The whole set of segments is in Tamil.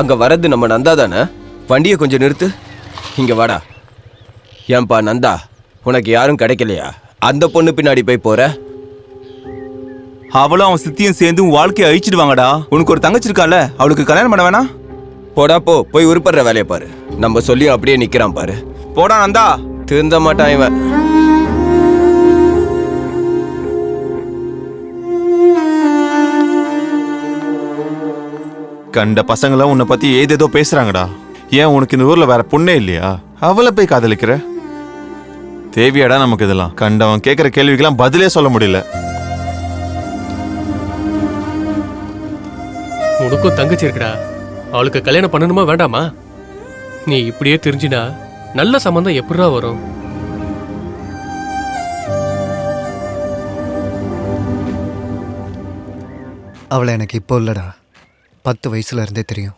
அங்க வர்றது நம்ம நந்தா தானே? வண்டியை கொஞ்சம் நிறுத்து. இங்க வாடா. ஏன்பா நந்தா உனக்கு யாரும் கிடைக்கலையா? அந்த பொண்ணு பின்னாடி போய் போற. அவளும் அவன் சித்தியும் சேர்ந்து உன் வாழ்க்கையை அழிச்சிடுவாங்கடா. உனக்கு ஒரு தங்கச்சி இருக்கால அவளுக்கு கல்யாணம் பண்ண வேணாம்? போடா போ. போய் உருப்படுற வேலையை பாரு. நம்ம சொல்லியும் அப்படியே நிக்கிறான் பாரு. போடா நந்தா. திருந்த மாட்டான் இவன். கண்ட பசங்களாம் உன்னை பத்தி ஏதேதோ பேசுறாங்கடா. ஏன் உனக்கு இந்த ஊர்ல வேற பொண்ணே இல்லையா? அவளை போய் காதலிக்கிற? தேவையாடா நமக்கு இதெல்லாம். கண்டவன் கேட்கிற கேள்விக்கெல்லாம் பதிலே சொல்ல முடியல. உனக்கும் தங்கச்சி இருக்குடா. அவளுக்கு கல்யாணம் பண்ணணுமா வேண்டாமா? நீ இப்படியே தெரிஞ்சினா நல்ல சம்பந்தம் எப்படிடா வரும்? அவளை எனக்கு இப்போ இல்லடா. பத்து வயசுல இருந்தே தெரியும்.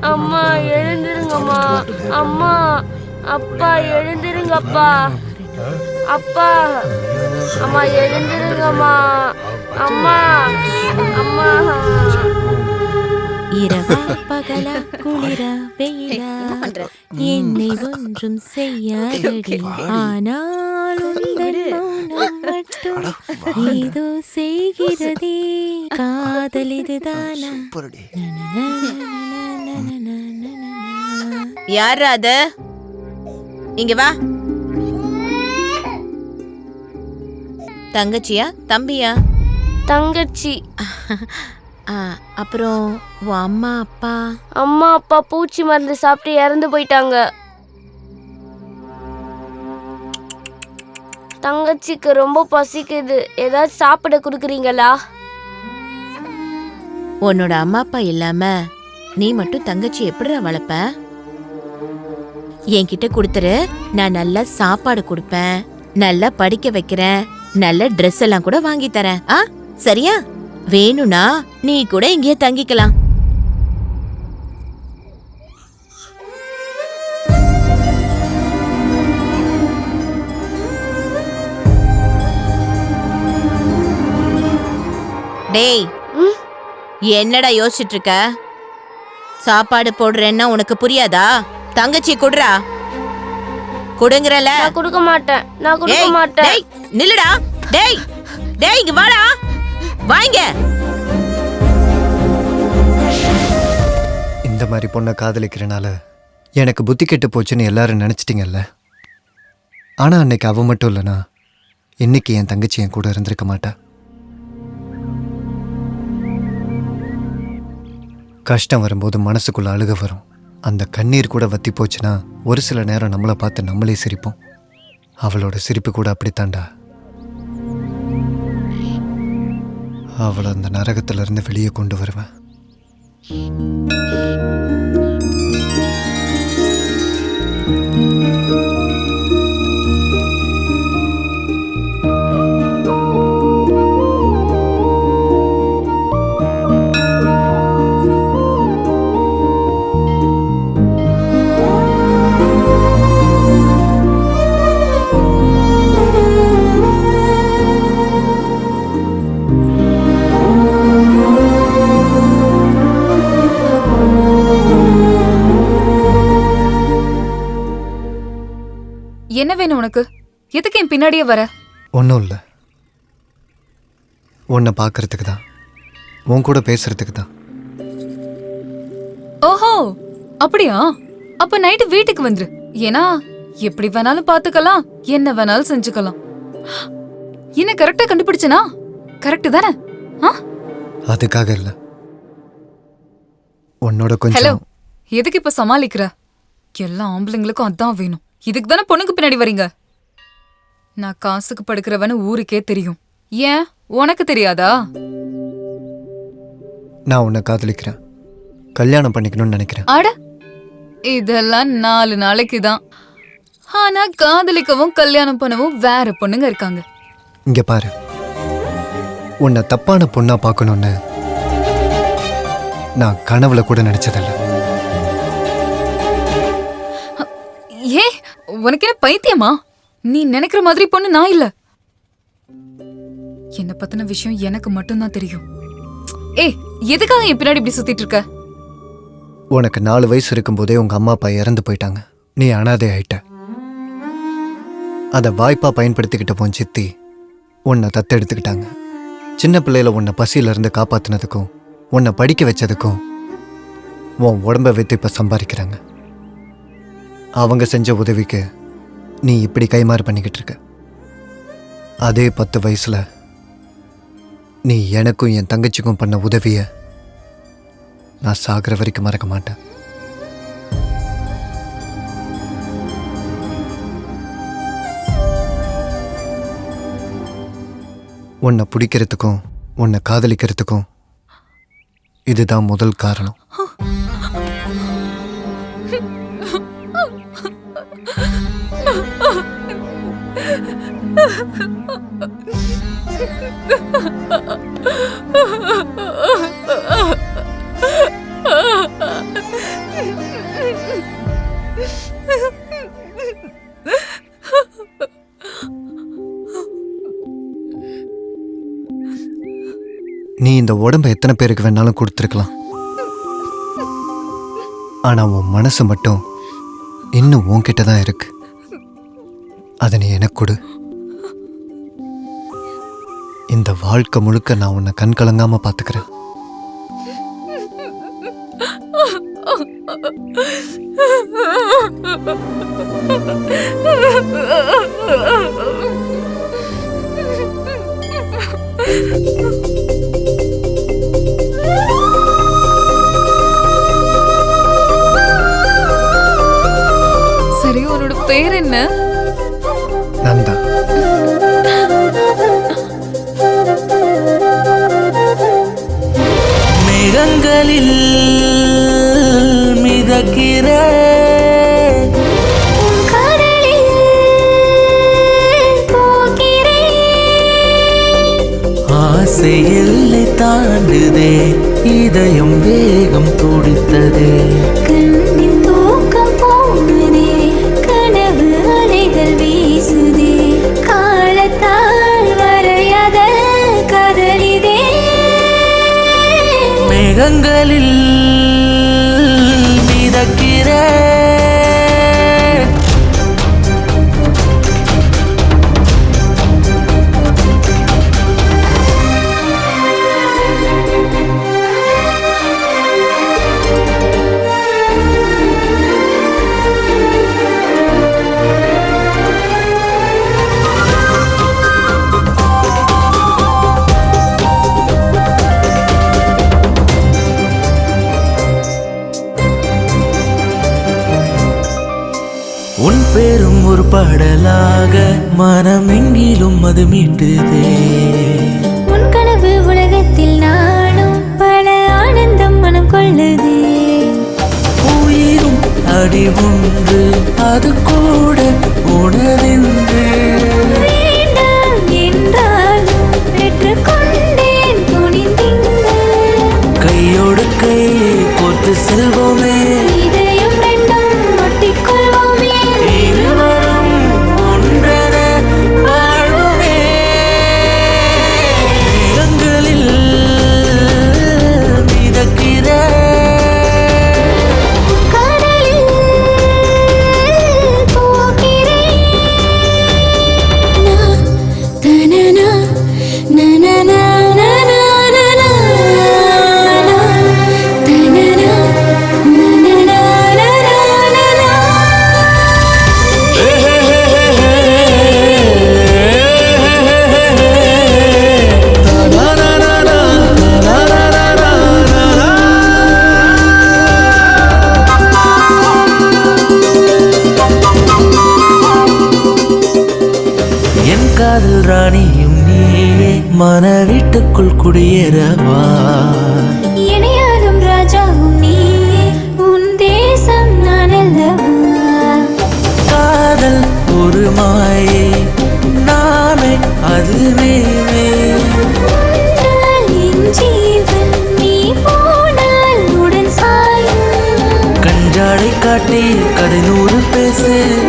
அம்மா எழுந்திருங்கம்மா. அம்மா அப்பா எழுந்திருங்கப்பா. அப்பா அம்மா எழுந்திருங்கம்மா. அம்மா அம்மா. இரவா பகலா குளிரா வெயிலா. என்னை ஒன்றும் செய்யாதடி. ஆனால் உந்தன் மௌனம் மட்டும் ஏதோ செய்கிறதே. காதல் இதுதானா? யார் அது? இங்க வா. தங்கச்சியா? தம்பியா? தங்கச்சி. அப்புறம் உன் அம்மா அப்பா? அம்மா அப்பா பூச்சி மருந்து சாப்பிட்டு இறந்து போயிட்டாங்க. தங்கச்சிக்கு ரொம்ப பசிக்குது. ஏதாச்சும் சாப்பிட கொடுக்குறீங்களா? உன்னோட அம்மா அப்பா இல்லாம நீ மட்டும் தங்கச்சி எப்படிடா வளர்ப்ப? என்கிட்ட கொடுத்துரு. நான் நல்லா சாப்பாடு கொடுப்பேன். நல்லா படிக்க வைக்கிறேன். நல்ல ட்ரெஸ் எல்லாம் கூட வாங்கி தரேன். ஆ சரியா? வேணும்னா நீ கூட இங்கேயே தங்கிக்கலாம். டேய்? என்னடா யோசிச்சுட்டு இருக்க சாப்பாடு போடுறேன்னா உனக்கு புரியாதா? தங்கச்சி குடுறா? குடுங்கறல. நான் கொடுக்க மாட்டேன். நான் கொடுக்க மாட்டேன். நில்லுடா. டேய் டேய் இங்க வாடா. வாங்க. இந்த மாதிரி பொண்ணை காதலிக்கிறனால எனக்கு புத்தி கெட்டு போச்சுன்னு எல்லாரும் நினச்சிட்டிங்கல்ல? ஆனால் அன்னைக்கு அவ மட்டும் இல்லைனா இன்னைக்கு என் தங்கச்சி என் கூட இருந்திருக்க மாட்டா. கஷ்டம் வரும்போது மனசுக்குள்ள அழுக வரும். அந்த கண்ணீர் கூட வத்தி போச்சுன்னா ஒரு சில நேரம் நம்மளை பார்த்து நம்மளே சிரிப்போம். அவளோட சிரிப்பு கூட அப்படித்தாண்டா அவளை அந்த நரகத்திலிருந்து வெளியே கொண்டு வருவேன். என்ன வேணும் உனக்கு? எதுக்கு என் பின்னாடியே வர? ஒன்றும் இல்லை. உன்னை பார்க்கறதுக்கு தான். உன் கூட பேசுறதுக்கு தான். ஓஹோ! அப்படியா? அப்ப நைட்டு வீட்டுக்கு வந்துரு. ஏன்னா எப்படி வேணாலும் பாத்துக்கலாம் என்ன வேணாலும் செஞ்சுக்கலாம். என்ன கரெக்டா கண்டுபிடிச்சனா? கரெக்ட் தானே? ஆ? அதுக்காக இல்லை. உன்னோட ஹலோ கொஞ்சம் எதுக்கு இப்ப சமாளிக்கிற? எல்லா ஆம்பளைங்களுக்கும் அதான் வேணும். இதுக்கு தானே பொண்ணுக்கு பின்னாடி வரீங்க? நான் காசுக்கு படுக்கிறவன்னு ஊருக்கே தெரியும். ஏன்? உனக்கு தெரியாதா? நான் உன்னை காதலிக்கிறேன். கல்யாணம் பண்ணிக்கணும்னு நினைக்கிறேன். அட! இதெல்லாம் நாலு நாளைக்கு தான். ஆனா காதலிக்கவும் கல்யாணம் பண்ணவும் வேற பொண்ணுங்க இருக்காங்க. இங்க பாரு. உன்னை தப்பான பொண்ணா பார்க்கணும்னு நான் கனவுல கூட நினைச்சதில்ல. ஏ உனக்கு என்ன பைத்தியமா? நீ நினைக்கிற மாதிரி பொண்ணு நான் இல்ல. என்ன பத்தின விஷயம் எனக்கு மட்டும்தான் தெரியும். ஏய் எதுக்காக என் பின்னாடி இப்படி சுத்திட்டு இருக்க? உனக்கு நாலு வயசு இருக்கும்போதே உங்க அம்மா அப்பா இறந்து போயிட்டாங்க. நீ அனாதை ஆயிட்ட. அதை வாய்ப்பா பயன்படுத்திக்கிட்ட போன் சித்தி உன்னை தத்தெடுத்துக்கிட்டாங்க. சின்ன பிள்ளையில உன்னை பசியில இருந்து காப்பாத்தினதுக்கும் உன்னை படிக்க வச்சதுக்கும் உன் உடம்ப வைத்து இப்ப சம்பாதிக்கிறாங்க. அவங்க செஞ்ச உதவிக்கு நீ இப்படி கைமாறு பண்ணிக்கிட்டு இருக்க அதே பத்து வயசில் நீ எனக்கும் என் தங்கச்சிக்கும் பண்ண உதவியை நான் சாகிற வரைக்கும் மறக்க மாட்டேன். உன்னை பிடிக்கிறதுக்கும் உன்னை காதலிக்கிறதுக்கும் இதுதான் முதல் காரணம். நீ இந்த உடம்ப எத்தனை பேருக்கு வேணாலும் கொடுத்துருக்கலாம். ஆனால் உன் மனசு மட்டும் இன்னும் உன்கிட்ட தான் இருக்கு. அதை நீ எனக்கு கொடு. இந்த வாழ்க்கை முழுக்க நான் உன்னை கண் கலங்காம பாத்துக்கிறேன். சரி உன்னோட பேர் என்ன? மேகங்களில் மிதக்கிற. ஆசை எல்லை தாண்டுதே இதயம் வேகம் துடித்ததே. மேகங்களில் மிதக்கிற பாடலாக மனமெங்கிலும் அது மீட்டுதே. உன் கனவு உலகத்தில் நானும் பல ஆனந்தம் மனம் கொள்ளுதே. உயிரும் அடி ஒன்று அது காதல் ராணியும் நீயே மன வீட்டுக்குள் குடியேறவா. இணையாகும் ராஜாவும் நீயே உன் தேசம் நான் காதல் ஒரு மாயே நாமே அதுவே. காட்டி கடை நூறு பேசு.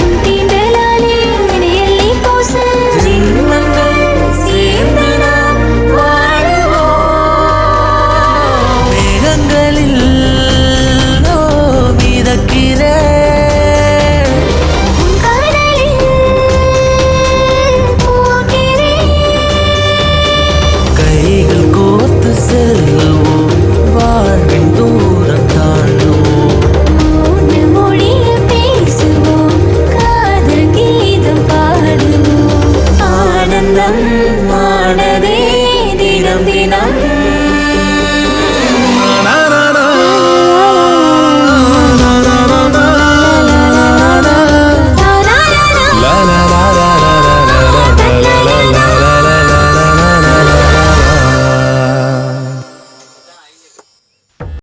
난